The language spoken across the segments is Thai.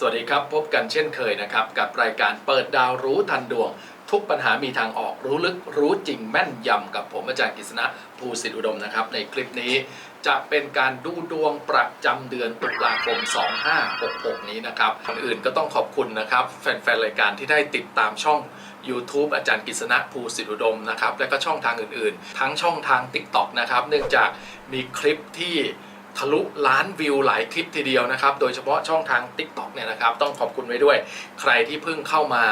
สวัสดีครับ พบกันเช่นเคยนะครับ กับรายการเปิดดาวรู้ทันดวง ทุกปัญหามีทางออกรู้ลึกรู้จริงแม่นยำกับผมอาจารย์กฤษณะภูสิทธิอุดมนะครับ ในคลิปนี้จะเป็นการดูดวงประจำเดือนตุลาคม 2566 นี้นะครับก่อนอื่นก็ต้องขอบคุณนะครับ แฟนๆ รายการที่ได้ติดตามช่อง YouTube อาจารย์กฤษณะภูสิทธิอุดมนะครับ และก็ช่องทางอื่นๆ ทั้งช่องทาง TikTok นะครับ เนื่องจากมีคลิปที่ ทะลุล้านวิวหลายคลิปทีเดียวนะครับ โดยเฉพาะช่องทาง TikTok เนี่ยนะครับ ต้องขอบคุณไว้ด้วย ใครที่เพิ่งเข้ามา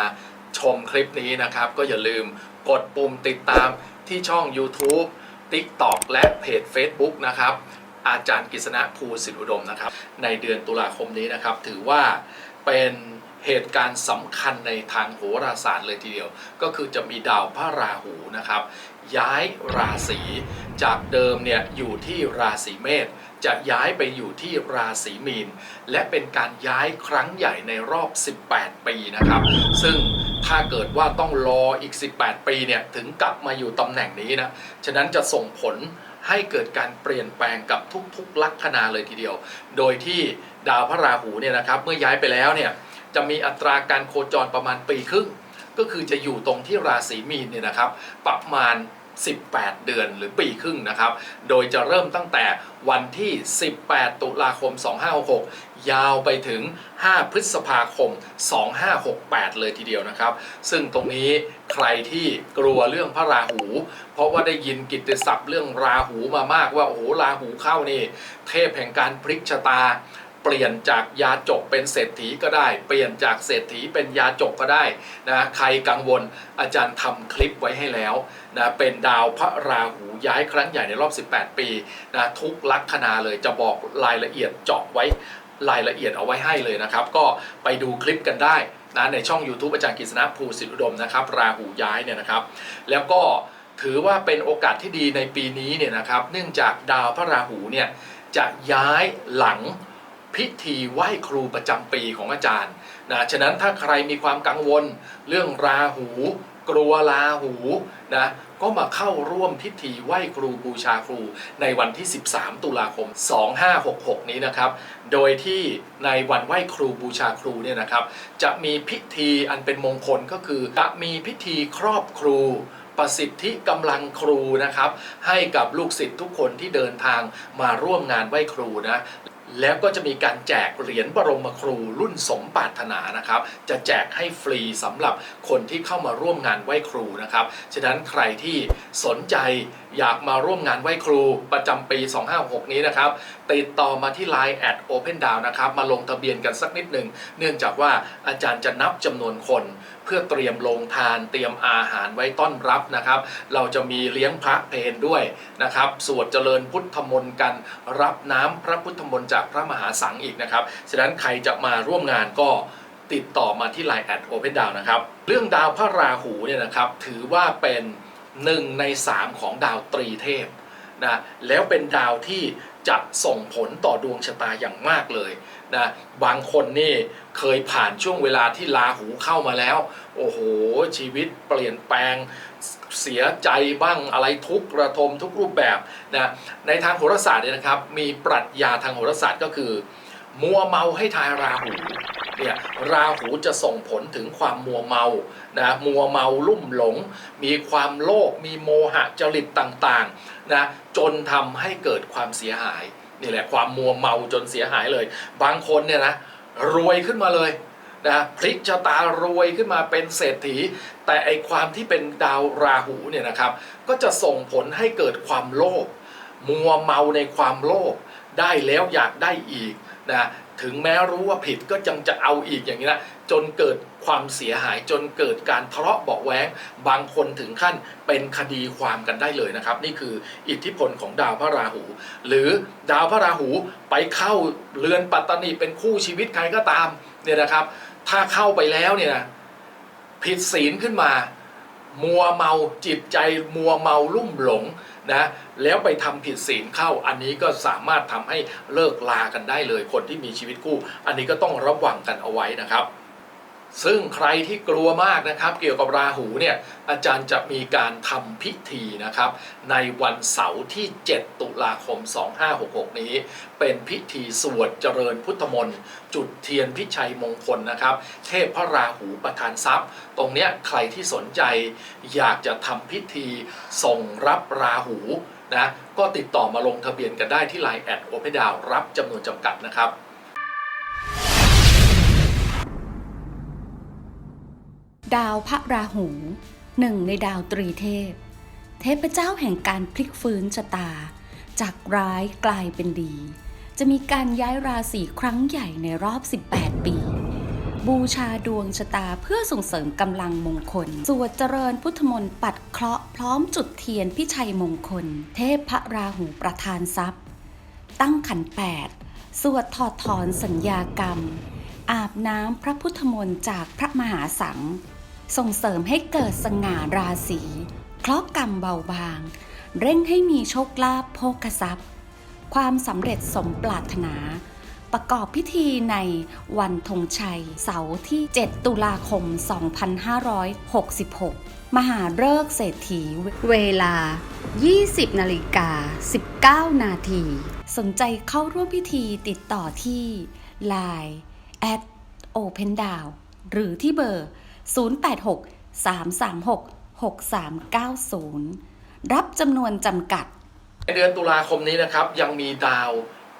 ชมคลิปนี้นะครับ ก็อย่าลืมกดปุ่มติดตามที่ช่อง YouTube TikTok และเพจ Facebook นะครับ อาจารย์กฤษณะภูสิทธิอุดมนะครับ ในเดือนตุลาคมนี้นะครับ ถือว่าเป็นเหตุการณ์สำคัญในทางโหราศาสตร์เลยทีเดียว ก็คือจะมีดาวพระราหูนะครับ ย้ายราศีจากเดิมเนี่ยอยู่ที่ราศีเมษ จะย้ายไปอยู่ที่ราศีมีน และเป็นการย้ายครั้งใหญ่ในรอบ 18 ปีนะครับ ซึ่งถ้าเกิดว่าต้องรออีก 18 ปีเนี่ยถึงกลับมาอยู่ตำแหน่งนี้นะ ฉะนั้นจะส่งผลให้เกิดการเปลี่ยนแปลงกับทุกๆ ลัคนาเลยทีเดียว โดยที่ดาวพระราหูเนี่ยนะครับเมื่อย้ายไปแล้วเนี่ยจะมีอัตราการโคจรประมาณปีครึ่ง ก็คือจะอยู่ตรงที่ราศีมีนเนี่ยนะครับ ประมาณ 18 เดือนหรือปีครึ่งนะครับ โดยจะเริ่มตั้งแต่วันที่ 18 ตุลาคม 2566 ยาวไปถึง 5 พฤษภาคม 2568 เลยทีเดียวนะครับ ซึ่งตรงนี้ใครที่กลัวเรื่องพระราหู เพราะว่าได้ยินกิตติศัพท์เรื่องราหูมามากว่าโอ้โหราหูเข้านี่ เทพแห่งการพลิกชะตาเปลี่ยนจากยาจกเป็นเศรษฐีก็ได้ เปลี่ยนจากเศรษฐีเป็นยาจกก็ได้นะใครกังวลอาจารย์ทำคลิปไว้ให้แล้ว นะเป็นดาวพระราหูย้ายครั้งใหญ่ในรอบ 18 ปีนะทุกลัคนาเลยจะบอกรายละเอียดเจาะไว้รายละเอียดเอาไว้ให้เลยนะครับ ก็ไปดูคลิปกันได้นะในช่อง YouTube อาจารย์กฤษณะภูสิทธิอุดมนะครับ ราหูย้ายเนี่ยนะครับ แล้วก็ถือว่าเป็นโอกาสที่ดีในปีนี้เนี่ยนะครับ เนื่องจากดาวพระราหูเนี่ยจะย้ายหลังพิธีไหว้ครูประจำปีของอาจารย์นะฉะนั้นถ้าใครมีความกังวลเรื่องราหู กลัวราหูนะก็มาเข้าร่วมพิธีไหว้ครูบูชาครูในวันที่ 13 ตุลาคม 2566 นี้นะครับ โดยที่ในวันไหว้ครูบูชาครูเนี่ยนะครับ จะมีพิธีอันเป็นมงคลก็คือ จะมีพิธีครอบครูประสิทธิกำลังครูนะครับ ให้กับลูกศิษย์ทุกคนที่เดินทางมาร่วมงานไหว้ครูนะ แล้วก็จะมีการแจกเหรียญบรมครูรุ่นสมปรารถนานะครับ จะแจกให้ฟรีสำหรับคนที่เข้ามาร่วมงานไหว้ครูนะครับ ฉะนั้นใครที่สนใจอยากมาร่วมงานไหว้ครูประจำปี 256 นี้นะครับ ติดต่อมาที่ Line แอด Open d o w n นะครับ มาลงทะเบียนกันสักนิดหนึ่ง เนื่องจากว่าอาจารย์จะนับจำนวนคน เพื่อเตรียมลงทานเตรียมอาหารไว้ต้อนรับนะครับ เราจะมีเลี้ยงพระเพนด้วยนะครับสวดเจริญพุทธมนต์กันรับน้ำพระพุทธมนต์จากพระมหาสังฆ์อีกนะครับฉะนั้นใครจะมาร่วมงานก็ติดต่อมาที่ Line แอด Open d o w n นะครับ เรื่องดาวพระราหูเนี่ยนะครับ ถือว่าเป็นหนึ่งในสามของดาวตรีเทพนะแล้วเป็นดาวที่จะส่งผลต่อดวงชะตาอย่างมากเลย นะบางคนนี่เคยผ่านช่วงเวลาที่ราหูเข้ามาแล้ว โอ้โห ชีวิตเปลี่ยนแปลงเสียใจบ้างอะไรทุกระทมทุกรูปแบบนะในทางโหราศาสตร์เนี่ยนะครับ มีปรัชญาทางโหราศาสตร์ก็คือ มัวเมาให้ทายราหูเนี่ยราหูจะส่งผลถึงความมัวเมานะมัวเมาลุ่มหลง มีความโลภมีโมหะจริตต่างๆนะจนทำให้เกิดความเสียหาย นี่แหละความมัวเมาจนเสียหายเลย บางคนเนี่ยนะรวยขึ้นมาเลยนะพลิกชะตารวยขึ้นมาเป็นเศรษฐี แต่ไอความที่เป็นดาวราหูเนี่ยนะครับ ก็จะส่งผลให้เกิดความโลภมัวเมาในความโลภได้แล้วอยากได้อีกนะถึงแม้รู้ว่าผิดก็จังจะเอาอีกอย่างนี้นะ จนเกิดความเสียหายจนเกิดการทะเลาะเบาะแว้งบางคนถึงขั้นเป็นคดีความกันได้เลยนะครับ นี่คืออิทธิพลของดาวพระราหู หรือดาวพระราหูไปเข้าเรือนปัตตานีเป็นคู่ชีวิตใครก็ตามเนี่ยนะครับ ถ้าเข้าไปแล้วเนี่ยนะผิดศีลขึ้นมา มัวเมาจิตใจมัวเมาลุ่มหลงนะแล้วไปทำผิดศีลเข้าอันนี้ก็สามารถทำให้เลิกลากันได้เลยคนที่มีชีวิตคู่ อันนี้ก็ต้องระวังกันเอาไว้นะครับ ซึ่งใครที่กลัวมากนะครับ เกี่ยวกับราหูเนี่ยอาจารย์จะมีการทำพิธีนะครับ ในวันเสาร์ที่ 7 ตุลาคม 2566 นี้ เป็นพิธีสวดเจริญพุทธมนต์จุดเทียนพิชัยมงคลนะครับ เทพพระราหูประทานทรัพย์ ตรงเนี้ยใครที่สนใจอยากจะทำพิธีส่งรับราหูนะก็ติดต่อมาลงทะเบียนกันได้ที่ Line แอดโอเปดาวรับจำนวนจำกัดนะครับ ดาวพระราหูหนึ่งในดาวตรีเทพ เทพเจ้าแห่งการพลิกฟื้นชะตา จากร้ายกลายเป็นดี จะมีการย้ายราศีครั้งใหญ่ในรอบ 18 ปี บูชาดวงชะตาเพื่อส่งเสริมกำลังมงคล สวดเจริญพุทธมนต์ปัดเคราะห์พร้อมจุดเทียนพิชัยมงคล เทพพระราหูประทานทรัพย์ ตั้งขันแปดสวดถอดถอนสัญญากรรม อาบน้ำพระพุทธมนต์จากพระมหาสัง ส่งเสริมให้เกิดสง่าราศีเคราะห์กรรมเบาบาง เร่งให้มีโชคลาภโภคทรัพย์ ความสำเร็จสมปรารถนา ประกอบพิธีในวันธงชัย เสาร์ที่ 7 ตุลาคม 2566 มหาฤกษ์เศรษฐีเวลา 20 นาฬิกา 19 นาที สนใจเข้าร่วมพิธีติดต่อที่ Line at Open down หรือที่เบอร์ 086 336 6390 รับจำนวนจำกัด ในเดือนตุลาคมนี้นะครับ ยังมีดาว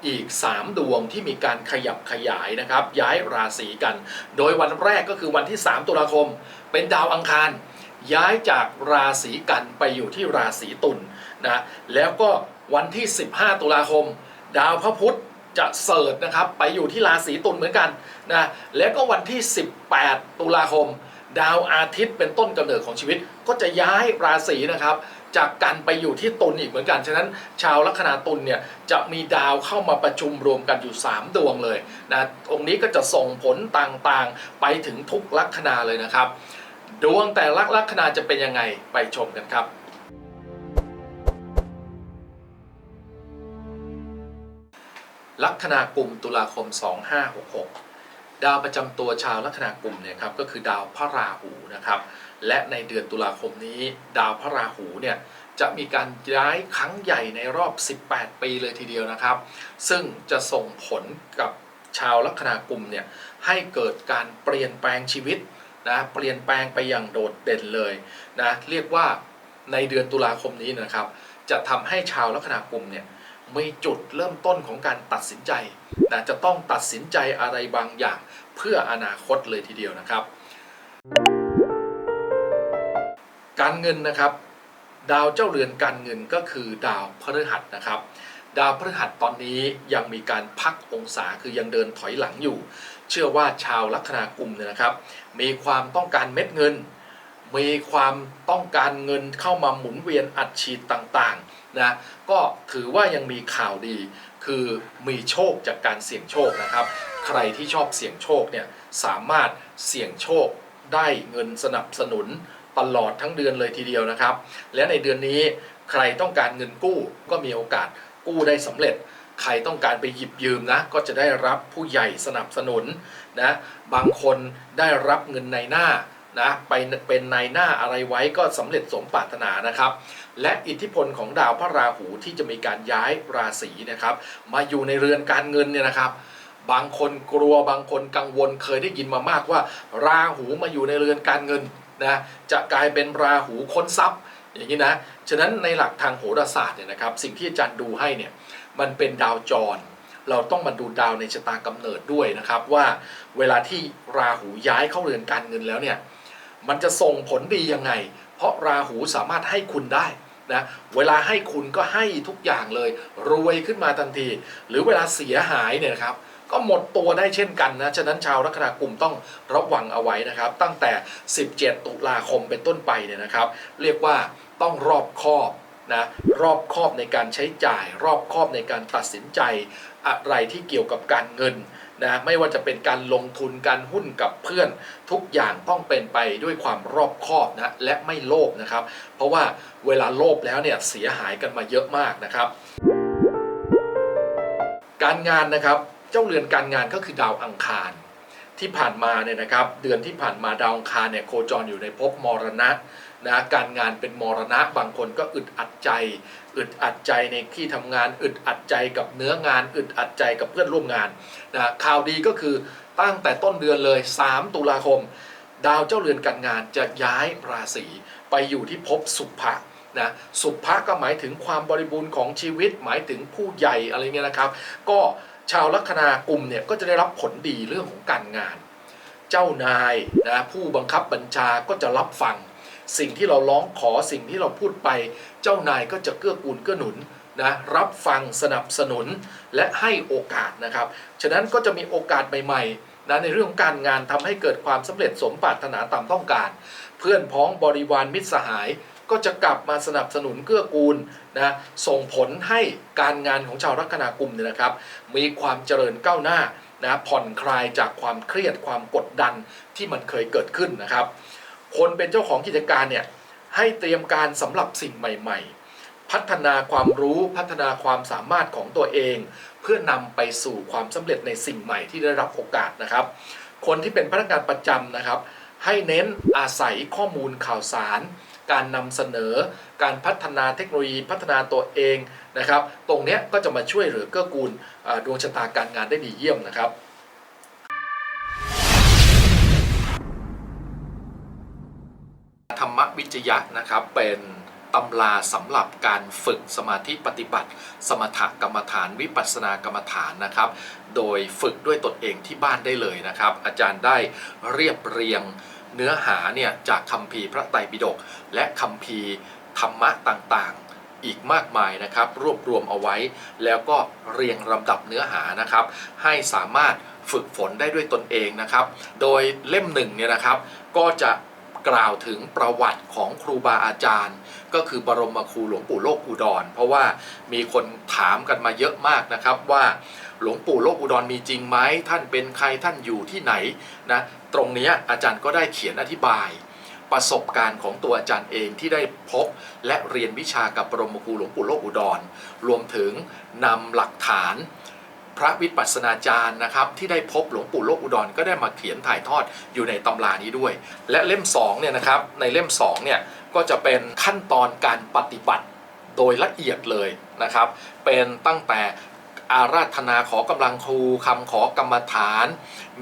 อีก 3 ดวงที่มีการขยับขยายนะครับ ย้ายราศีกัน โดยวันแรกก็คือวันที่ 3 ตุลาคม เป็นดาวอังคาร ย้ายจากราศีกันไปอยู่ที่ราศีตุลนะแล้วก็วันที่ 15 ตุลาคม ดาวพระพุธจะเสิร์ชนะครับ ไปอยู่ที่ราศีตุลเหมือนกันนะแล้วก็วันที่ 18 ตุลาคม ดาวอาทิตย์เป็นต้นกำเนิดของชีวิต ก็จะย้ายราศีนะครับ จากกันไปอยู่ที่ตุลอีกเหมือนกัน ฉะนั้นชาวลัคนาตุลเนี่ยจะมีดาวเข้ามาประชุมรวมกันอยู่ 3 ดวงเลยนะตรงนี้ก็จะส่งผลต่างๆ ไปถึงทุกลัคนาเลยนะครับ ดวงแต่ละลัคนาจะเป็นยังไงไปชมกันครับลัคนากลุ่มตุลาคม 2566 ดาวประจำตัวชาวลัคนากลุ่มเนี่ยครับก็คือดาวพระราหูนะครับ และในเดือนตุลาคมนี้ ดาวพระราหูเนี่ยจะมีการย้ายครั้งใหญ่ในรอบ 18 ปีเลยทีเดียวนะครับ ซึ่งจะส่งผลกับชาวลัคนากลุ่มเนี่ยให้เกิดการเปลี่ยนแปลงชีวิตนะเปลี่ยนแปลงไปอย่างโดดเด่นเลยนะเรียกว่าในเดือนตุลาคมนี้นะครับ จะทำให้ชาวลัคนากลุ่มเนี่ย มีจุดเริ่มต้นของการตัดสินใจนะจะต้องตัดสินใจอะไรบางอย่างเพื่ออนาคตเลยทีเดียวนะครับ การเงินนะครับ ดาวเจ้าเรือนการเงินก็คือดาวพฤหัสนะครับ ดาวพฤหัสตอนนี้ยังมีการพักองศาคือยังเดินถอยหลังอยู่ เชื่อว่าชาวลัคนากลุ่มเนี่ยนะครับ มีความต้องการเม็ดเงิน มีความต้องการเงินเข้ามาหมุนเวียนอัดฉีดต่างๆนะก็ถือว่ายังมีข่าวดี คือมีโชคจากการเสี่ยงโชคนะครับ ใครที่ชอบเสี่ยงโชคเนี่ยสามารถเสี่ยงโชคได้เงินสนับสนุนตลอดทั้งเดือนเลยทีเดียวนะครับ และในเดือนนี้ใครต้องการเงินกู้ก็มีโอกาสกู้ได้สำเร็จ ใครต้องการไปหยิบยืมนะ ก็จะได้รับผู้ใหญ่สนับสนุนนะบางคนได้รับเงินในหน้า นะไปเป็นในหน้าอะไรไว้ก็สำเร็จสมปรารถนานะครับ และอิทธิพลของดาวพระราหูที่จะมีการย้ายราศีนะครับ มาอยู่ในเรือนการเงินเนี่ยนะครับ บางคนกลัวบางคนกังวลเคยได้ยินมามากว่า ราหูมาอยู่ในเรือนการเงินนะจะกลายเป็นราหูค้นทรัพย์อย่างนี้นะ ฉะนั้นในหลักทางโหราศาสตร์เนี่ยนะครับ สิ่งที่อาจารย์ดูให้เนี่ยมันเป็นดาวจร เราต้องมาดูดาวในชะตากำเนิดด้วยนะครับว่าเวลาที่ราหูย้ายเข้าเรือนการเงินแล้วเนี่ย มันจะส่งผลดียังไง เพราะราหูสามารถให้คุณได้นะเวลาให้คุณก็ให้ทุกอย่างเลย รวยขึ้นมาทันที หรือเวลาเสียหายเนี่ยครับก็หมดตัวได้เช่นกันนะ ฉะนั้นชาวลัคนากลุ่มต้องระวังเอาไว้นะครับ ตั้งแต่ 17 ตุลาคมเป็นต้นไปเนี่ยนะครับ เรียกว่าต้องรอบคอบนะรอบคอบในการใช้จ่าย รอบคอบในการตัดสินใจ อะไรที่เกี่ยวกับการเงิน นะไม่ว่าจะเป็นการลงทุนการหุ้นกับเพื่อน ทุกอย่างต้องเป็นไปด้วยความรอบคอบนะและไม่โลภนะครับ เพราะว่าเวลาโลภแล้วเนี่ยเสียหายกันมาเยอะมากนะครับ การงานนะครับเจ้าเรือนการงานก็คือดาวอังคารที่ผ่านมาเนี่ยนะครับ เดือนที่ผ่านมาดาวอังคารเนี่ยโคจรอยู่ในภพมรณะ นะการงานเป็นมรณะบางคนก็อึดอัดใจ อึดอัดใจในที่ทำงาน อึดอัดใจกับเนื้องาน อึดอัดใจกับเพื่อนร่วมงานนะข่าวดีก็คือตั้งแต่ต้นเดือนเลย 3 ตุลาคม ดาวเจ้าเรือนการงานจะย้ายราศีไปอยู่ที่ภพสุภะนะสุภะก็หมายถึงความบริบูรณ์ของชีวิตหมายถึงผู้ใหญ่อะไรเงี้ยนะครับ ก็ชาวลัคนากลุ่มเนี่ยก็จะได้รับผลดีเรื่องของการงาน เจ้านายนะผู้บังคับบัญชาก็จะรับฟัง สิ่งที่เราร้องขอสิ่งที่เราพูดไป เจ้านายก็จะเกื้อกูลเกื้อหนุนนะรับฟังสนับสนุนและให้โอกาสนะครับ ฉะนั้นก็จะมีโอกาสใหม่ๆนะในเรื่องของการงานทำให้เกิดความสำเร็จสมปรารถนาตามต้องการ เพื่อนพ้องบริวารมิตรสหายก็จะกลับมาสนับสนุนเกื้อกูลนะส่งผลให้การงานของชาวลัคนากุมเนี่ยนะครับ มีความเจริญก้าวหน้านะผ่อนคลายจากความเครียดความกดดันที่มันเคยเกิดขึ้นนะครับ คนเป็นเจ้าของกิจการเนี่ยให้เตรียมการสำหรับสิ่งใหม่ ๆ พัฒนาความรู้พัฒนาความสามารถของตัวเอง เพื่อนำไปสู่ความสำเร็จในสิ่งใหม่ที่ได้รับโอกาสนะครับ คนที่เป็นพนักงานประจำนะครับ ให้เน้นอาศัยข้อมูลข่าวสาร การนำเสนอ การพัฒนาเทคโนโลยีพัฒนาตัวเองนะครับ ตรงนี้ก็จะมาช่วยเหลือเกื้อกูลดวงชะตาการงานได้ดีเยี่ยมนะครับ มวิจยะนะครับเป็นตำราสำหรับการฝึกสมาธิปฏิบัติ สมถกรรมฐานวิปัสสนากรรมฐานนะครับ โดยฝึกด้วยตนเองที่บ้านได้เลยนะครับ อาจารย์ได้เรียบเรียงเนื้อหาเนี่ยจากคัมภีร์พระไตรปิฎกและคัมภีร์ธรรมะต่างๆ อีกมากมายนะครับ รวบรวมเอาไว้ แล้วก็เรียงลำดับเนื้อหานะครับ ให้สามารถฝึกฝนได้ด้วยตนเองนะครับ โดยเล่มหนึ่งเนี่ยนะครับ ก็จะ กล่าวถึงประวัติของครูบาอาจารย์ ก็คือบรมครูหลวงปู่โลกอุดร เพราะว่ามีคนถามกันมาเยอะมากนะครับว่าหลวงปู่โลกอุดรมีจริงไหมท่านเป็นใครท่านอยู่ที่ไหนนะตรงนี้อาจารย์ก็ได้เขียนอธิบายประสบการณ์ของตัวอาจารย์เองที่ได้พบและเรียนวิชากับบรมครูหลวงปู่โลกอุดร รวมถึงนำหลักฐาน พระวิปัสสนาจารย์นะครับที่ได้พบหลวงปู่โลกอุดรก็ได้มาเขียนถ่ายทอดอยู่ในตำรานี้ด้วย และเล่ม2เนี่ยนะครับในเล่ม2เนี่ยก็จะเป็นขั้นตอนการปฏิบัติโดยละเอียดเลยนะครับ เป็นตั้งแต่อาราธนาขอกำลังครูคำขอกรรมฐาน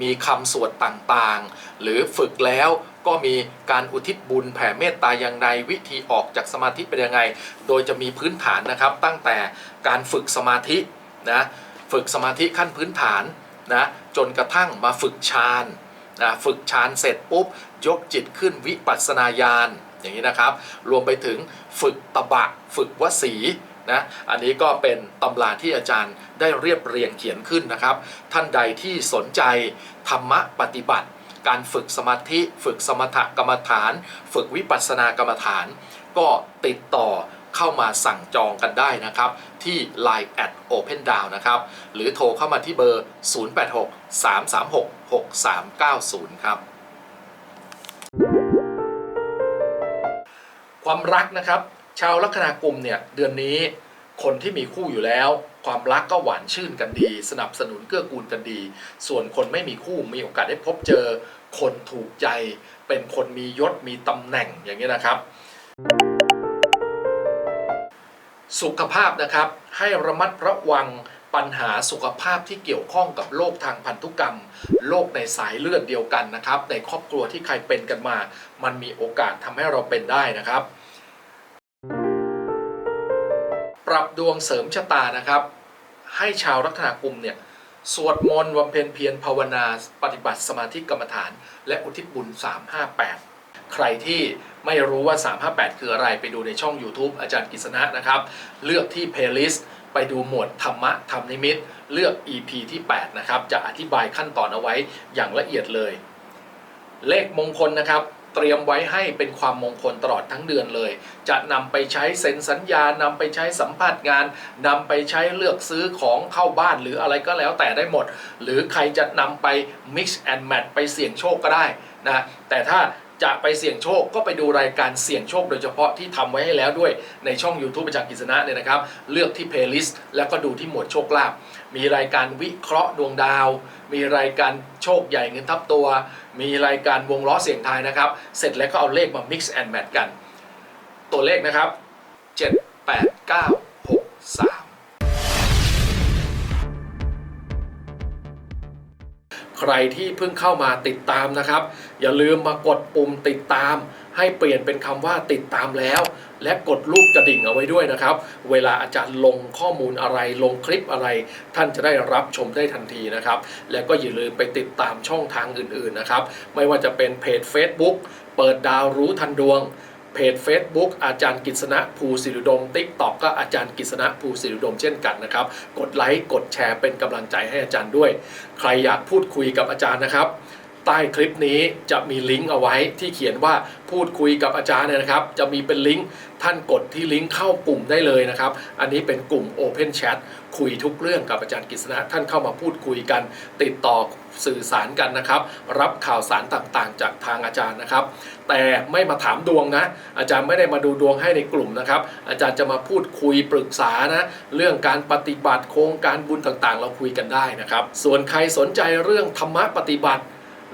มีคำสวดต่างๆ หรือฝึกแล้วก็มีการอุทิศบุญแผ่เมตตาอย่างไรวิธีออกจากสมาธิเป็นยังไง โดยจะมีพื้นฐานนะครับตั้งแต่การฝึกสมาธินะ ฝึกสมาธิขั้นพื้นฐานนะจนกระทั่งมาฝึกฌานนะฝึกฌานเสร็จปุ๊บ ยกจิตขึ้นวิปัสสนาญาณอย่างนี้นะครับ รวมไปถึงฝึกตบะ ฝึกวสีนะอันนี้ก็เป็นตำราที่อาจารย์ได้เรียบเรียงเขียนขึ้นนะครับ ท่านใดที่สนใจธรรมะปฏิบัติ การฝึกสมาธิ ฝึกสมถกรรมฐาน ฝึกวิปัสสนากรรมฐาน ก็ติดต่อ เข้ามาสั่งจองกันได้นะครับ ที่ Line at Open Down นะครับ หรือโทรเข้ามาที่เบอร์ 086 336 6390 ครับ ความรักนะครับ ชาวลัคนากุมเนี่ย เดือนนี้คนที่มีคู่อยู่แล้ว ความรักก็หวานชื่นกันดี สนับสนุนเกื้อกูลกันดี ส่วนคนไม่มีคู่มีโอกาสได้พบเจอ คนถูกใจ เป็นคนมียศมีตำแหน่งอย่างนี้นะครับ สุขภาพนะครับ ให้ระมัดระวังปัญหาสุขภาพที่เกี่ยวข้องกับโรคทางพันธุกรรมโรคในสายเลือดเดียวกันนะครับ ในครอบครัวที่ใครเป็นกันมา มันมีโอกาสทำให้เราเป็นได้นะครับ ปรับดวงเสริมชะตานะครับ ให้ชาวลัคนากุมเนี่ยสวดมนต์บำเพ็ญเพียรภาวนา ปฏิบัติสมาธิกรรมฐาน และอุทิศบุญ 358 ใครที่ ไม่รู้ว่า 358 คืออะไรไปดูในช่อง YouTube อาจารย์กฤษณะนะครับ เลือกที่ playlist ไปดูหมวดธรรมะธรรมนิมิต เลือก EP ที่ 8 นะครับ จะอธิบายขั้นตอนเอาไว้อย่างละเอียดเลย เลขมงคลนะครับ เตรียมไว้ให้เป็นความมงคลตลอดทั้งเดือนเลย จะนำไปใช้เซ็นสัญญานำไปใช้สัมภาษณ์งานนำไปใช้เลือกซื้อของเข้าบ้านหรืออะไรก็แล้วแต่ได้หมด หรือใครจะนำไป mix and match ไปเสี่ยงโชคก็ได้นะแต่ถ้า จะไปเสี่ยงโชคก็ไปดูรายการเสี่ยงโชค โดยเฉพาะที่ทำไว้ให้แล้วด้วยในช่อง YouTube อาจารย์กฤษณะเนี่ยนะครับ เลือกที่ playlist แล้วก็ดูที่หมวดโชคลาภมีรายการวิเคราะห์ดวงดาว มีรายการโชคใหญ่เงินทับตัว มีรายการวงล้อเสียงทายนะครับ เสร็จแล้วก็เอาเลขมา mix and match กัน ตัวเลขนะครับ 7 8 9 ใครที่เพิ่งเข้ามาติดตามนะครับ อย่าลืมมากดปุ่มติดตาม ให้เปลี่ยนเป็นคำว่าติดตามแล้ว และกดรูปกระดิ่งเอาไว้ด้วยนะครับ เวลาอาจารย์ลงข้อมูลอะไรลงคลิปอะไร ท่านจะได้รับชมได้ทันทีนะครับ แล้วก็อย่าลืมไปติดตามช่องทางอื่นๆนะครับ ไม่ว่าจะเป็นเพจ Facebook เปิดดาวรู้ทันดวง เพจ Facebook อาจารย์กิษณะภูสิริดม t ิ k t o k ก็อาจารย์กิษณะภูสิริดมเช่นกันนะครับ กดไลค์กดแชร์เป็นกำลังใจให้อาจารย์ด้วย ใครอยากพูดคุยกับอาจารย์นะครับ ใต้คลิปนี้จะมีลิงก์เอาไว้ที่เขียนว่าพูดคุยกับอาจารย์เนี่ยนะครับ จะมีเป็นลิงก์ท่านกดที่ลิงก์เข้ากลุ่มได้เลยนะครับ อันนี้เป็นกลุ่ม Open Chat คุยทุกเรื่องกับอาจารย์กฤษณะท่านเข้ามาพูดคุยกัน ติดต่อสื่อสารกันนะครับ รับข่าวสารต่างๆ จากทางอาจารย์นะครับ แต่ไม่มาถามดวงนะ อาจารย์ไม่ได้มาดูดวงให้ในกลุ่มนะครับ อาจารย์จะมาพูดคุยปรึกษานะเรื่องการปฏิบัติโครงการบุญต่างๆ เราคุยกันได้นะครับ ส่วนใครสนใจเรื่องธรรมะปฏิบัติ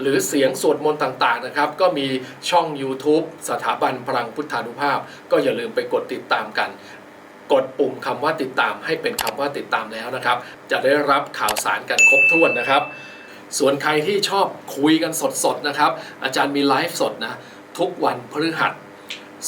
หรือเสียงสวดมนต์ต่างๆนะครับ ก็มีช่อง YouTube สถาบันพลังพุทธานุภาพ ก็อย่าลืมไปกดติดตามกัน กดปุ่มคำว่าติดตามให้เป็นคำว่าติดตามแล้วนะครับ จะได้รับข่าวสารกันครบถ้วนนะครับ ส่วนใครที่ชอบคุยกันสดๆนะครับ อาจารย์มีไลฟ์สดนะทุกวันพฤหัส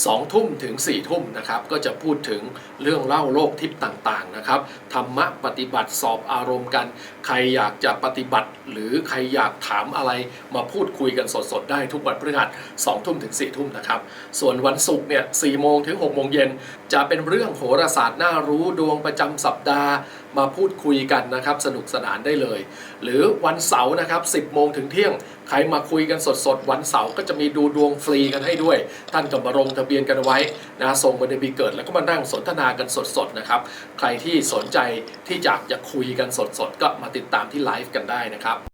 สองทุ่มถึง4ี่ทุ่มนะครับ ก็จะพูดถึงเรื่องเล่าโลกทิพย์ต่างๆนะครับ ธรรมะปฏิบัติสอบอารมณ์กัน ใครอยากจะปฏิบัติ หรือใครอยากถามอะไรมาพูดคุยกันสดๆ ได้ทุกวันพฤหัสสองทุ่มถึง4ี่ทุ่มนะครับ ส่วนวันศุกร์เนี่ยสี่โมงถึง6กโมงเย็นจะเป็นเรื่องโหราศาสตร์น่ารู้ดวงประจำสัปดาห์ มาพูดคุยกันนะครับสนุกสนานได้เลย หรือวันเสาร์นะครับ 10 โมงถึงเที่ยง ใครมาคุยกันสดๆ วันเสาร์ก็จะมีดูดวงฟรีกันให้ด้วย ท่านก็มาลงทะเบียนกันไว้นะส่งบันเดือนปีเกิด แล้วก็มานั่งสนทนากันสดๆนะครับ ใครที่สนใจที่อยากจะคุยกันสดๆ ก็มาติดตามที่ไลฟ์กันได้นะครับ